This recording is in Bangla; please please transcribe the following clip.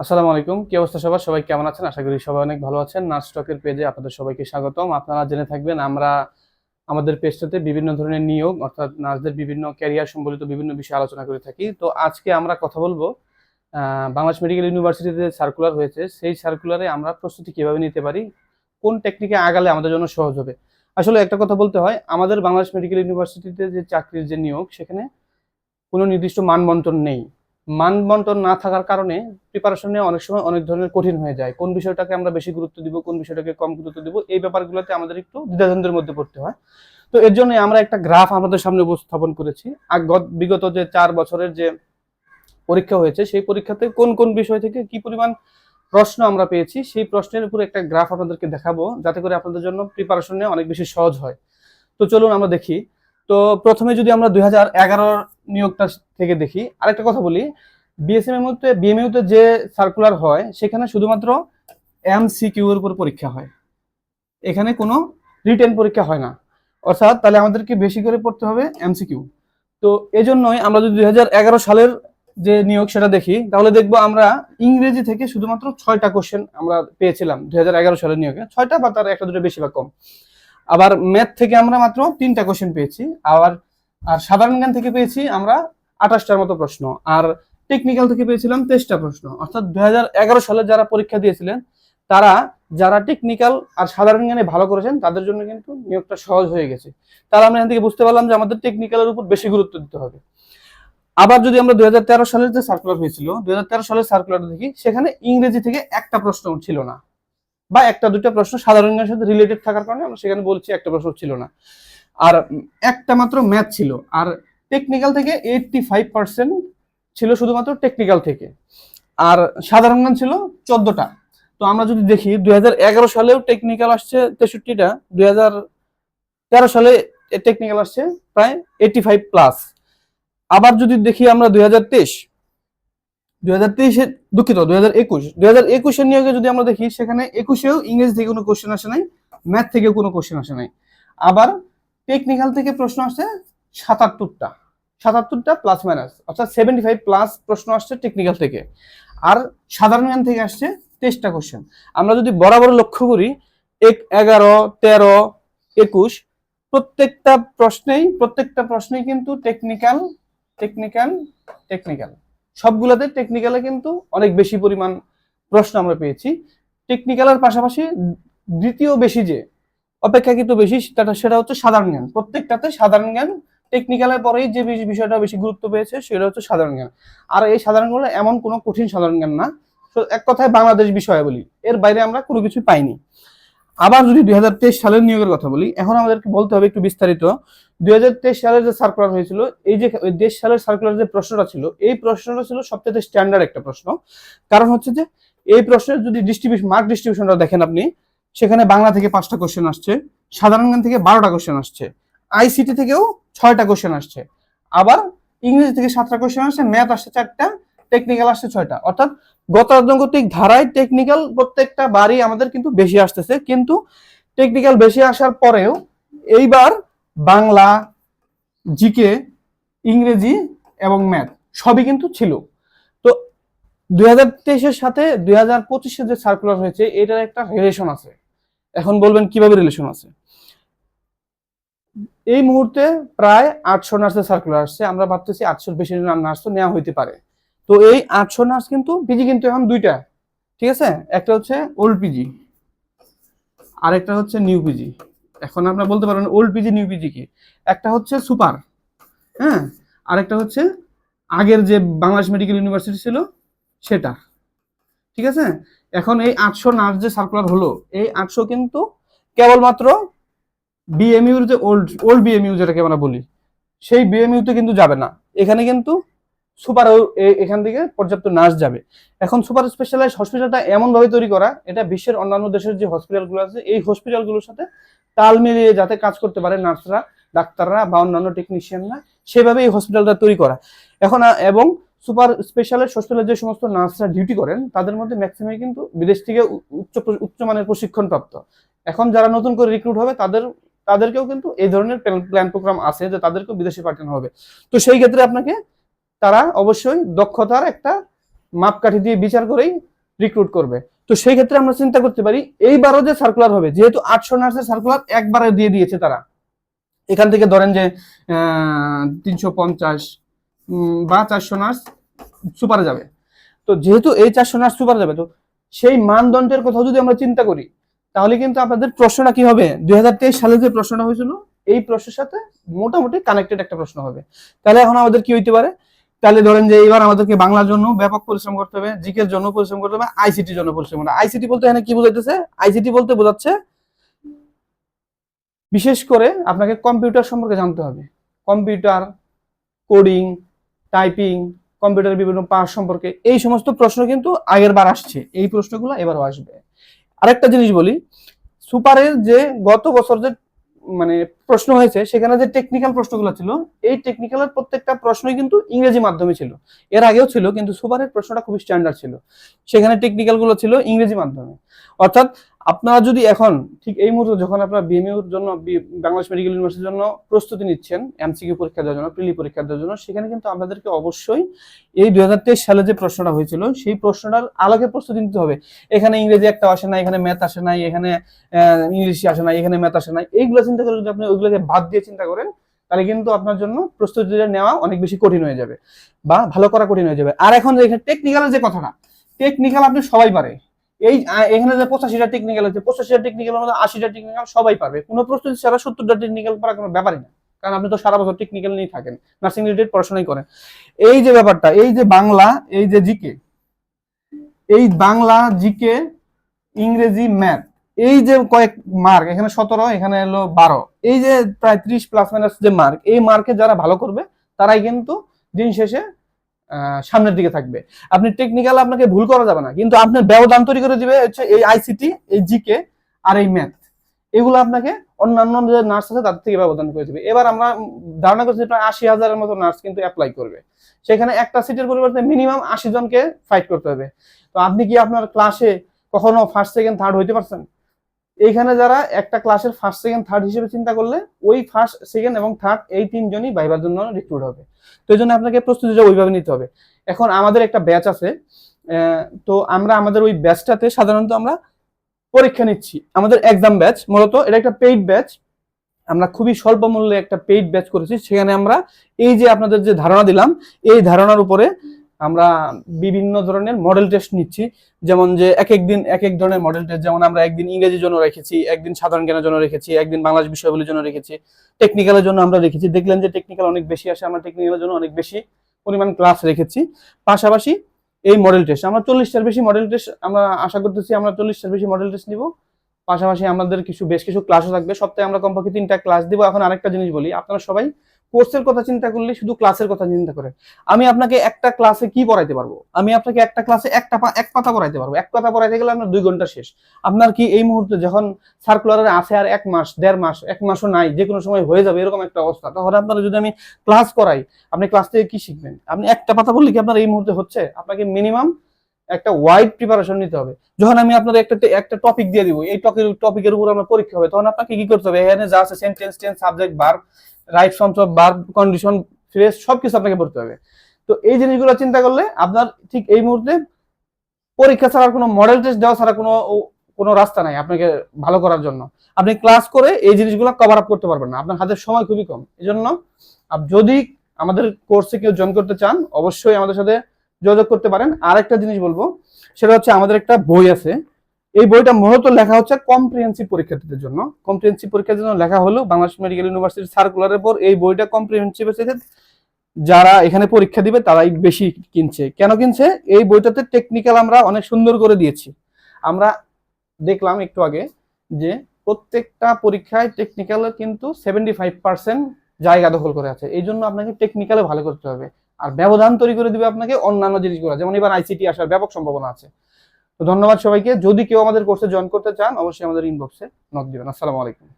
আসসালামু আলাইকুম। কি অবস্থা সবার? সবাই কেমন আছেন? আশা করি সবাই অনেক ভালো আছেন। নার্স স্টকের পেজে আপনাদের সবাইকে স্বাগতম। আপনারা জেনে থাকবেন, আমরা আমাদের পেজটাতে বিভিন্ন ধরনের নিয়োগ, অর্থাৎ নার্সদের বিভিন্ন ক্যারিয়ার সম্বলিত বিভিন্ন বিষয়ে আলোচনা করে থাকি। তো আজকে আমরা কথা বলব বাংলাদেশ মেডিকেল ইউনিভার্সিটিতে সার্কুলার হয়েছে। সেই সার্কুলারে আমরা প্রস্তুতি কীভাবে নিতে পারি, কোন টেকনিকে আগালে আমাদের জন্য সহজ হবে। আসলে একটা কথা বলতে হয়, আমাদের বাংলাদেশ মেডিকেল ইউনিভার্সিটিতে যে চাকরির যে নিয়োগ, সেখানে কোনো নির্দিষ্ট মানবন্টন নেই। মানবন্টন না থাকার কারণে প্রিপারেশন প্রিপারেশনে অনেক সময় অনেক ধরনের কঠিন হয়ে যায়। কোন বিষয়টাকে আমরা বেশি গুরুত্ব দিব, কোন বিষয়টাকে কম গুরুত্ব দিব, এই ব্যাপারগুলোতে আমাদের একটু দ্বিধাদ্বন্দ্বের মধ্যে পড়তে হয়। তো এর জন্য আমরা একটা গ্রাফ আমাদের সামনে উপস্থাপন করেছি। বিগত যে চার বছরের যে পরীক্ষা হয়েছে, সেই পরীক্ষাতে কোন কোন বিষয় থেকে কি পরিমাণ প্রশ্ন আমরা পেয়েছি, সেই প্রশ্নের উপর একটা গ্রাফ আপনাদেরকে দেখাবো, যাতে করে আপনাদের জন্য প্রিপারেশনে অনেক বেশি সহজ হয়। তো চলুন আমরা দেখি। তো প্রথমে যদি আমরা দুই হাজার নিয়োগটা থেকে দেখি। আরেকটা কথা বলি বিএসএম এর মধ্যে বিএমইউতে যে সার্কুলার হয়, সেখানে শুধুমাত্র এমসিকিউ এর উপর পরীক্ষা হয়। এখানে কোনো রিটেন পরীক্ষা হয় না। অর্থাৎ তাহলে আমাদেরকে বেশি করে পড়তে হবে এমসিকিউ তো এজন্যই আমরা যদি দুই হাজার এগারো সালের যে নিয়োগ সেটা দেখি, তাহলে দেখব আমরা ইংরেজি থেকে শুধুমাত্র ছয়টা কোশ্চেন আমরা পেয়েছিলাম দুই হাজার এগারো সালের নিয়োগে। ছয়টা বা তার একটা দুটো বেশি বা কম। আবার ম্যাথ থেকে আমরা মাত্র তিনটা কোশ্চেন পেয়েছি। আবার আর সাধারণ জ্ঞান থেকে পেয়েছি আমরা আঠাশটার মতো প্রশ্ন। আর টেকনিক্যাল থেকে পেয়েছিলাম তেইশটা প্রশ্ন। অর্থাৎ দুই সালে যারা পরীক্ষা দিয়েছিলেন, তারা যারা টেকনিক্যাল আর সাধারণ জ্ঞানে ভালো করেছেন, তাদের জন্য কিন্তু নিয়োগটা সহজ হয়ে গেছে। তাহলে আমরা এখান থেকে বুঝতে পারলাম যে আমাদের টেকনিক্যালের উপর বেশি গুরুত্ব দিতে হবে। আবার যদি আমরা দুই হাজার তেরো সালের যে সার্কুলার হয়েছিল, দুই হাজার তেরো সালের সার্কুলার দেখি, সেখানে ইংরেজি থেকে একটা প্রশ্ন ছিল না। বা একটা দুটা প্রশ্ন সাধারণ জ্ঞানের সাথে রিলেটেড থাকার কারণে আমরা সেখানে বলছি একটা প্রশ্ন ছিল না। আর একটা মাত্র ম্যাথ ছিল। আর টেকনিক্যাল থেকে এইটটি ফাইভ পার্সেন্ট ছিল শুধুমাত্র টেকনিক্যাল থেকে। আর সাধারণ জ্ঞান ছিল চোদ্দটা। তো আমরা যদি দেখি, দুই হাজার এগারো সালেও টেকনিক্যাল আসছে তেষট্টিটা, দুই তেরো সালে টেকনিক্যাল আসছে প্রায় এইটি ফাইভ প্লাস আবার যদি দেখি আমরা দুই হাজার তেইশ, দুই হাজার তেইশে দুঃখিত, দুই হাজার একুশ, দুই হাজার একুশের নিয়োগে যদি আমরা দেখি, সেখানে একুশেও ইংরেজি থেকে কোনো কোশ্চেন আসে নাই ম্যাথ থেকে কোনো কোশ্চেন আসে নাই। আবার টেকনিক্যাল থেকে প্রশ্ন আসছে সাতাত্তরটা। সাতাত্তরটা প্লাস মাইনাস অর্থাৎ সেভেন্টি ফাইভ প্লাস প্রশ্ন আসছে টেকনিক্যাল থেকে। আর সাধারণ জ্ঞান থেকে আসছে তেইশটা কোশ্চেন আমরা যদি বরাবর লক্ষ্য করি, এক, এগারো, তেরো, একুশ, প্রত্যেকটা প্রশ্নেই প্রত্যেকটা প্রশ্নেই কিন্তু টেকনিক্যাল টেকনিক্যাল টেকনিক্যাল সবগুলোতে টেকনিক্যালে কিন্তু অনেক বেশি পরিমাণ প্রশ্ন আমরা পেয়েছি। টেকনিক্যালের পাশাপাশি দ্বিতীয় বেশি যে অপেক্ষাকৃত বেশি, সেটা হচ্ছে সাধারণ জ্ঞান। প্রত্যেকটাতে সাধারণ জ্ঞান টেকনিক্যালের পরেই যে বিষয়টা বেশি গুরুত্ব পেয়েছে, সেটা হচ্ছে সাধারণ জ্ঞান। আর এই সাধারণ জ্ঞান এমন কোনো কঠিন সাধারণ জ্ঞান না। এক কথায় বাংলাদেশ বিষয় বলি, এর বাইরে আমরা কোনো কিছু পাইনি। আবার যদি দুই সালের নিয়োগের কথা বলি, এখন আমাদেরকে বলতে হবে একটু বিস্তারিত। দুই হাজার তেইশ সালের যে সার্কুলার হয়েছিল, এই যে দেশ সালের সার্কুলার যে প্রশ্নটা ছিল, এই প্রশ্নটা ছিল সবচেয়ে স্ট্যান্ডার্ড একটা প্রশ্ন। কারণ হচ্ছে যে, এই প্রশ্নের যদি ডিস্ট্রিবিউশন মার্ক ডিস্ট্রিবিউশনটা দেখেন আপনি সেখানে বাংলা থেকে পাঁচটা কোশ্চেন আসছে সাধারণ জ্ঞান থেকে বারোটা কোশ্চেন আসছে আইসিটি থেকেও ছয়টা কোশ্চেন আসছে, আবার ইংরেজি থেকে সাতটা কোশ্চেন আসছে ম্যাথ আসছে চারটা টেকনিক্যাল আসছে ছয়টা। অর্থাৎ গতানুগতিক ধারায় টেকনিক্যাল প্রত্যেকটা বারই আমাদের কিন্তু বেশি আসতেছে, কিন্তু টেকনিক্যাল বেশি আসার পরেও এইবার বাংলা জিকে ইংরেজি এবং ম্যাথ সবই কিন্তু ছিল। তো দুই হাজার তেইশের সাথে দুই হাজার পঁচিশের যে সার্কুলার হয়েছে, এটার একটা রিলেশন আছে। এখন বলবেন কীভাবে রিলেশন আছে? এই মুহূর্তে প্রায় আটশো নার্সের সার্কুলার আসছে, আমরা ভাবতেছি আটশোর বেশি নার্স তো নেওয়া হইতে পারে। তো এই আটশো নার্স কিন্তু পিজি কিন্তু এখন দুইটা, ঠিক আছে? একটা হচ্ছে ওল্ড পিজি আর একটা হচ্ছে নিউ পিজি এখন আপনারা বলতে পারেন ওল্ড পিজি নিউ পিজি কি? একটা হচ্ছে সুপার হ্যাঁ? আরেকটা হচ্ছে আগের যে বাংলাদেশ মেডিকেল ইউনিভার্সিটি ছিল, সেটা, ঠিক আছে? এখন এই আটশো নার্স যে সার্কুলার হলো, এই আটশো কিন্তু কেবলমাত্র বিএমইউর যে ওল্ড ওল্ড বিএমইউ যেটাকে আমরা বলি, সেই বিএমইউতে কিন্তু যাবে না। এখানে কিন্তু সুপার এখান থেকে পর্যাপ্ত নার্স যাবে। এখন সুপার স্পেশালাইজ হসপিটালটা এমনভাবে তৈরি করা, এটা বিশ্বের অন্যান্য দেশের যে হসপিটালগুলো আছে, এই হসপিটালগুলোর সাথে তাল মিলিয়ে যাতে কাজ করতে পারে নার্সরা, ডাক্তাররা বা অন্যান্য টেকনিশিয়ানরা সেভাবে এই হসপিটালটা তৈরি করা। এখন এবং সুপার স্পেশালিস্ট হসপিটালে যে সমস্ত নার্সরা ডিউটি করেন, তাদের মধ্যে ম্যাক্সিমাম কিন্তু বিদেশ থেকে উচ্চ উচ্চমানের প্রশিক্ষণ প্রাপ্ত এখন যারা নতুন করে রিক্রুট হবে, তাদের, তাদেরকেও কিন্তু এই ধরনের প্ল্যান প্রোগ্রাম আছে যে তাদেরকেও বিদেশে পাঠানো হবে। তো সেই ক্ষেত্রে আপনাকে, তারা অবশ্যই দক্ষতার একটা মাপকাঠি দিয়ে বিচার করেই রিক্রুট করবে। তো সেই ক্ষেত্রে আমরা চিন্তা করতে পারি, এইবারও যে সার্কুলার হবে, যেহেতু আটশো নার্সের সার্কুলার একবারে দিয়ে দিয়েছে তারা। এখান থেকে ধরেন যে তিনশো পঞ্চাশ বা চারশো নার্স সুপারে যাবে। তো যেহেতু এই চারশো নার্স সুপারে যাবে, তো সেই মানদণ্ডের কথা যদি আমরা চিন্তা করি, তাহলে কিন্তু আপনাদের প্রশ্নটা কি হবে? দুই সালে যে প্রশ্নটা হয়েছিল, এই প্রশ্নের সাথে মোটামুটি কানেক্টেড একটা প্রশ্ন হবে। তাহলে এখন আমাদের কি হইতে পারে? তাহলে ধরেন যে এবার আমাদেরকে বাংলার জন্য ব্যাপক পরিশ্রম করতে হবে, জিকের জন্য পরিশ্রম করতে হবে আইসিটির জন্য পরিশ্রম করতে হবে। আইসিটি বলতে এখানে কি বোঝাইতেছে? আইসিটি বলতে বোঝাচ্ছে, বিশেষ করে আপনাকে কম্পিউটার সম্পর্কে জানতে হবে। কম্পিউটার, কোডিং টাইপিং কম্পিউটারের বিভিন্ন পাস সম্পর্কে, এই সমস্ত প্রশ্ন কিন্তু আগের বার আসছে। এই প্রশ্নগুলো এবারও আসবে। আরেকটা জিনিস বলি, সুপারের যে গত বছর যে মানে প্রশ্ন হয়েছে, সেখানে যে টেকনিক্যাল প্রশ্নগুলো ছিল, এই টেকনিক্যালের প্রত্যেকটা প্রশ্নই কিন্তু ইংরেজি মাধ্যমে ছিল। এর আগেও ছিল, কিন্তু সুপারের প্রশ্নটা খুবই স্ট্যান্ডার্ড ছিল। সেখানে টেকনিক্যালগুলো ছিল ইংরেজি মাধ্যমে। অর্থাৎ আপনারা যদি এখন, ঠিক এই মুহূর্তে যখন আপনারা বিএমইউর জন্য বাংলাদেশ মেডিকেল ইউনিভার্সিটির জন্য প্রস্তুতি নিচ্ছেন এমসিকিউ পরীক্ষা দেওয়ার জন্য প্রিলি পরীক্ষা দেওয়ার জন্য, সেখানে কিন্তু আপনাদেরকে অবশ্যই এই দুই হাজার তেইশ সালে যে প্রশ্নটা হয়েছিল, সেই প্রশ্নটার আলোকে প্রস্তুতি নিতে হবে। এখানে ইংরেজি একটা আসে না এখানে ম্যাথ আসে নাই, এখানে ইংলিশ আসে নাই, এখানে ম্যাথ আসে নাই, এইগুলো চিন্তা করে যদি আপনি ওইগুলোকে বাদ দিয়ে চিন্তা করেন, তাহলে কিন্তু আপনার জন্য প্রস্তুতিটা নেওয়া অনেক বেশি কঠিন হয়ে যাবে বা ভালো করা কঠিন হয়ে যাবে। আর এখন এখানে টেকনিক্যালের যে কথাটা টেকনিক্যাল আপনি সবাই পারে। এই এখানে যে পঁচাশিটা টেকনিক্যাল আছে, পঁচাশিটা টেকনিক্যাল মধ্যে আশিটা টেকনিক্যাল সবাই পারবে কোনো প্রস্তুতি ছাড়া সত্তরটা টেকনিক্যাল পারা কোনো ব্যাপারই না। কারণ আপনি তো সারা বছর টেকনিক্যাল নিয়ে থাকেন নার্সিং রিলেটেড পড়াশোনাই করেন। এই যে ব্যাপারটা, এই যে বাংলা, এই যে জিকে, এই বাংলা, জিকে, ইংরেজি ম্যাথ এই যে কয়েক মার্ক এখানে সতেরো, এখানে এলো বারো। এই যে প্রায় ত্রিশ প্লাস মাইনাস যে মার্ক এই মার্কে যারা ভালো করবে, তারাই কিন্তু দিন শেষে সামনের দিকে থাকবে। আপনি টেকনিক্যাল আপনাকে ভুল করা যাবে না, কিন্তু আপনার ব্যবধান তৈরি করে দিবে হচ্ছে এই আইসিটি এই জিকে আর এই ম্যাথ এগুলো আপনাকে অন্যান্য যে নার্স আছে, তাদের থেকে ব্যবধান করে দিবে। এবার আমরা ধারণা করছি প্রায় আশি হাজারের মতো নার্স কিন্তু অ্যাপ্লাই করবে। সেখানে একটা সিটের পরিবর্তে মিনিমাম আশি জনকে ফাইট করতে হবে। তো আপনি কি আপনার ক্লাসে কখনো ফার্স্ট সেকেন্ড থার্ড হইতে পারছেন? এইখানে যারা একটা ক্লাসের ফার্স্ট সেকেন্ড থার্ড হিসেবে চিন্তা করলে, ওই ফার্স্ট সেকেন্ড এবং থার্ড এই তিনজনই ভাইবার জন্য রিক্রুট হবে। তো এই জন্য আপনাকে প্রস্তুতিটা ওইভাবে নিতে হবে। এখন আমাদের একটা ব্যাচ আছে তো আমরা আমাদের ওই ব্যাচটাতে সাধারণত আমরা পরীক্ষা নিচ্ছি। আমাদের এক্সাম ব্যাচ মূলত এটা একটা পেইড ব্যাচ আমরা খুবই স্বল্প মূল্যে একটা পেইড ব্যাচ করেছি। সেখানে আমরা এই যে আপনাদের যে ধারণা দিলাম, এই ধারণার উপরে আমরা বিভিন্ন ধরনের মডেল টেস্ট নিচ্ছি। যেমন যে এক এক দিন এক এক ধরনের মডেল টেস্ট যেমন আমরা একদিন ইংরেজির জন্য রেখেছি, একদিন সাধারণ জ্ঞানের জন্য রেখেছি, একদিন বাংলাদেশ বিষয়গুলির জন্য রেখেছি। টেকনিক্যালের জন্য আমরা রেখেছি। দেখলেন যে টেকনিক্যাল অনেক বেশি আসে, আমরা টেকনিক্যালের জন্য অনেক বেশি পরিমাণ ক্লাস রেখেছি। পাশাপাশি এই মডেল টেস্ট আমরা চল্লিশটার বেশি মডেল টেস্ট আমরা আশা করতেছি আমরা চল্লিশটার বেশি মডেল টেস্ট নিব। পাশাপাশি আমাদের কিছু, বেশ কিছু ক্লাসও থাকবে। সপ্তাহে আমরা কমপক্ষে তিনটা ক্লাস দিব। এখন আরেকটা জিনিস বলি, আপনারা সবাই কোর্সের কথা চিন্তা করলে শুধু ক্লাসের কথা চিন্তা করে। আমি আপনাকে একটা ক্লাসে কি পড়াইতে পারব? আমি আপনাকে একটা ক্লাসে একটা এক পাতা পড়াইতে পারব। এক পাতা পড়াইতে গেলে আপনার দুই ঘণ্টা শেষ। আপনার কি এই মুহূর্তে যখন সার্কুলারের আছে আর এক মাস, দেড় মাস, এক মাসও নাই যে কোনো সময় হয়ে যাবে এরকম একটা অবস্থা তখন আপনারা যদি আমি ক্লাস করাই, আপনি ক্লাস থেকে কি শিখবেন? আপনি একটা পাতা বললে কি আপনার এই মুহূর্তে হচ্ছে? আপনাকে মিনিমাম একটা ওয়াইড প্রিপারেশন নিতে হবে। যখন আমি আপনার একটা একটা টপিক দিয়ে দিব, এই টপিক টপিকের উপর আমার পরীক্ষা হবে, তখন আপনাকে কি করতে হবে? এখানে যা আছে sentence tense subject bar right forms of bar condition fresh সবকিছু আপনাকে পড়তে হবে। তো এই জিনিসগুলো চিন্তা করলে আপনার ঠিক এই মুহূর্তে পরীক্ষা ছাড়া কোনো মডেল টেস্ট দেওয়া ছাড়া কোনো কোনো রাস্তা নাই আপনাকে ভালো করার জন্য। আপনি ক্লাস করে এই জিনিসগুলো কভার আপ করতে পারবেন না। আপনার হাতের সময় খুবই কম। এই জন্য আপ- যদি আমাদের কোর্সে কেউ জয়েন করতে চান, অবশ্যই আমাদের সাথে যোগাযোগ করতে পারেন। আর একটা জিনিস বলব, সেটা হচ্ছে আমাদের একটা বই আছে। এই বইটা মূলত লেখা হচ্ছে কম্প্রিহেন্সিভ পরীক্ষার্থীদের জন্য। কম্প্রিহেন্সিভ পরীক্ষার জন্য লেখা হলো বাংলাদেশ মেডিকেল ইউনিভার্সিটির সার্কুলারের পর এই বইটা কম্প্রিহেন্সিভ যারা এখানে পরীক্ষা দিবে, তারাই বেশি কিনছে। কেন কিনছে? এই বইটাতে টেকনিক্যাল আমরা অনেক সুন্দর করে দিয়েছি। আমরা দেখলাম একটু আগে যে প্রত্যেকটা পরীক্ষায় টেকনিক্যালে কিন্তু সেভেন্টি ফাইভ পার্সেন্ট জায়গা দখল করে আছে। এই জন্য আপনাকে টেকনিক্যালে ভালো করতে হবে। আর ব্যবধান তৈরি করে দিবে আপনাকে অন্যান্য জিনিসগুলো। যেমন এবার আইসিটি আসার ব্যাপক সম্ভাবনা আছে। তো ধন্যবাদ সবাইকে। যদি কেউ আমাদের কোর্সে জয়েন করতে চান, অবশ্যই আমাদের ইনবক্সে নক দিবেন। আসসালামু আলাইকুম।